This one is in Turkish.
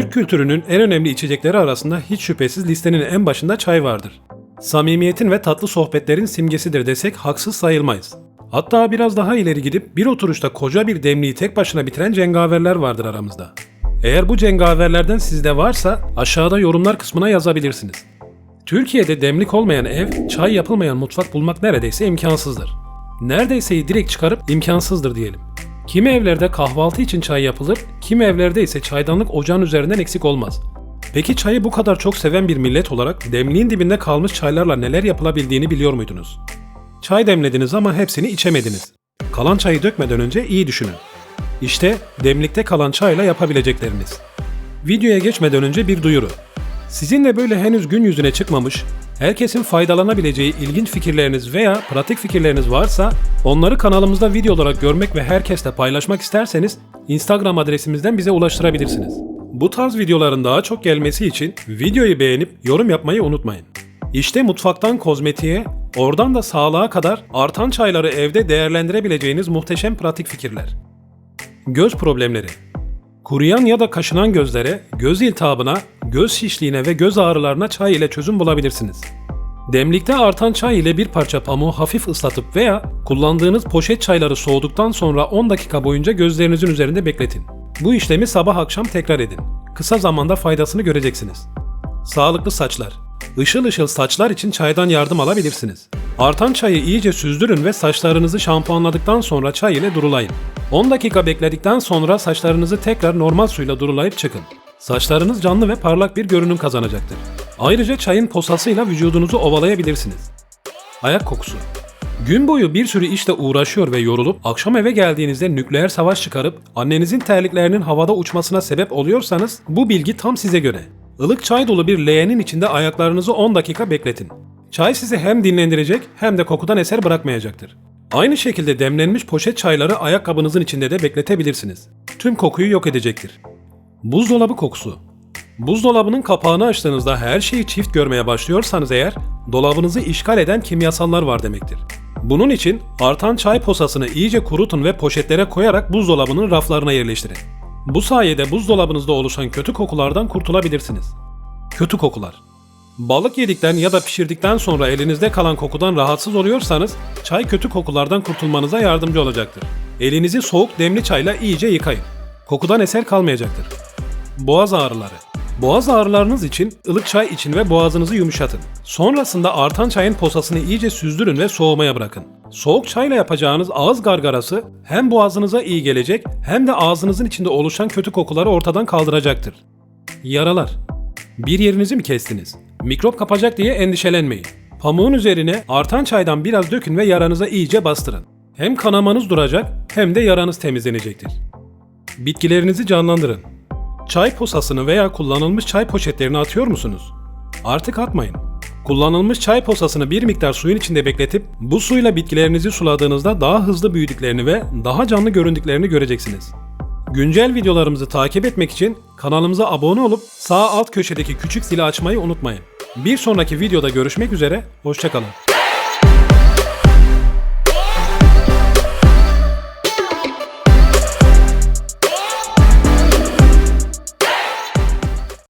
Türk kültürünün en önemli içecekleri arasında hiç şüphesiz listenin en başında çay vardır. Samimiyetin ve tatlı sohbetlerin simgesidir desek haksız sayılmayız. Hatta biraz daha ileri gidip bir oturuşta koca bir demliği tek başına bitiren cengaverler vardır aramızda. Eğer bu cengaverlerden sizde varsa aşağıda yorumlar kısmına yazabilirsiniz. Türkiye'de demlik olmayan ev, çay yapılmayan mutfak bulmak neredeyse imkansızdır. Neredeyseyi direkt çıkarıp imkansızdır diyelim. Kimi evlerde kahvaltı için çay yapılır, kimi evlerde ise çaydanlık ocağın üzerinden eksik olmaz. Peki çayı bu kadar çok seven bir millet olarak demliğin dibinde kalmış çaylarla neler yapılabildiğini biliyor muydunuz? Çay demlediniz ama hepsini içemediniz. Kalan çayı dökmeden önce iyi düşünün. İşte demlikte kalan çayla yapabilecekleriniz. Videoya geçmeden önce bir duyuru. Sizin de böyle henüz gün yüzüne çıkmamış, herkesin faydalanabileceği ilginç fikirleriniz veya pratik fikirleriniz varsa onları kanalımızda video olarak görmek ve herkesle paylaşmak isterseniz Instagram adresimizden bize ulaştırabilirsiniz. Bu tarz videoların daha çok gelmesi için videoyu beğenip yorum yapmayı unutmayın. İşte mutfaktan kozmetiğe, oradan da sağlığa kadar artan çayları evde değerlendirebileceğiniz muhteşem pratik fikirler. Göz problemleri Kuruyan ya da kaşınan gözlere, göz iltihabına, göz şişliğine ve göz ağrılarına çay ile çözüm bulabilirsiniz. Demlikte artan çay ile bir parça pamuğu hafif ıslatıp veya kullandığınız poşet çayları soğuduktan sonra 10 dakika boyunca gözlerinizin üzerinde bekletin. Bu işlemi sabah akşam tekrar edin. Kısa zamanda faydasını göreceksiniz. Sağlıklı saçlar. Işıl ışıl saçlar için çaydan yardım alabilirsiniz. Artan çayı iyice süzdürün ve saçlarınızı şampuanladıktan sonra çay ile durulayın. 10 dakika bekledikten sonra saçlarınızı tekrar normal suyla durulayıp çıkın. Saçlarınız canlı ve parlak bir görünüm kazanacaktır. Ayrıca çayın posasıyla vücudunuzu ovalayabilirsiniz. Ayak kokusu. Gün boyu bir sürü işle uğraşıyor ve yorulup akşam eve geldiğinizde nükleer savaş çıkarıp annenizin terliklerinin havada uçmasına sebep oluyorsanız bu bilgi tam size göre. Ilık çay dolu bir leğenin içinde ayaklarınızı 10 dakika bekletin. Çay sizi hem dinlendirecek hem de kokudan eser bırakmayacaktır. Aynı şekilde demlenmiş poşet çayları ayakkabınızın içinde de bekletebilirsiniz. Tüm kokuyu yok edecektir. Buzdolabı kokusu. Buzdolabının kapağını açtığınızda her şeyi çift görmeye başlıyorsanız eğer, dolabınızı işgal eden kimyasallar var demektir. Bunun için artan çay posasını iyice kurutun ve poşetlere koyarak buzdolabının raflarına yerleştirin. Bu sayede buzdolabınızda oluşan kötü kokulardan kurtulabilirsiniz. Kötü kokular. Balık yedikten ya da pişirdikten sonra elinizde kalan kokudan rahatsız oluyorsanız çay kötü kokulardan kurtulmanıza yardımcı olacaktır. Elinizi soğuk demli çayla iyice yıkayın. Kokudan eser kalmayacaktır. Boğaz ağrıları. Boğaz ağrılarınız için ılık çay için ve boğazınızı yumuşatın. Sonrasında artan çayın posasını iyice süzdürün ve soğumaya bırakın. Soğuk çayla yapacağınız ağız gargarası hem boğazınıza iyi gelecek hem de ağzınızın içinde oluşan kötü kokuları ortadan kaldıracaktır. Yaralar. Bir yerinizi mi kestiniz? Mikrop kapacak diye endişelenmeyin. Pamuğun üzerine artan çaydan biraz dökün ve yaranıza iyice bastırın. Hem kanamanız duracak hem de yaranız temizlenecektir. Bitkilerinizi canlandırın. Çay posasını veya kullanılmış çay poşetlerini atıyor musunuz? Artık atmayın. Kullanılmış çay posasını bir miktar suyun içinde bekletip bu suyla bitkilerinizi suladığınızda daha hızlı büyüdüklerini ve daha canlı göründüklerini göreceksiniz. Güncel videolarımızı takip etmek için kanalımıza abone olup sağ alt köşedeki küçük zili açmayı unutmayın. Bir sonraki videoda görüşmek üzere, hoşçakalın.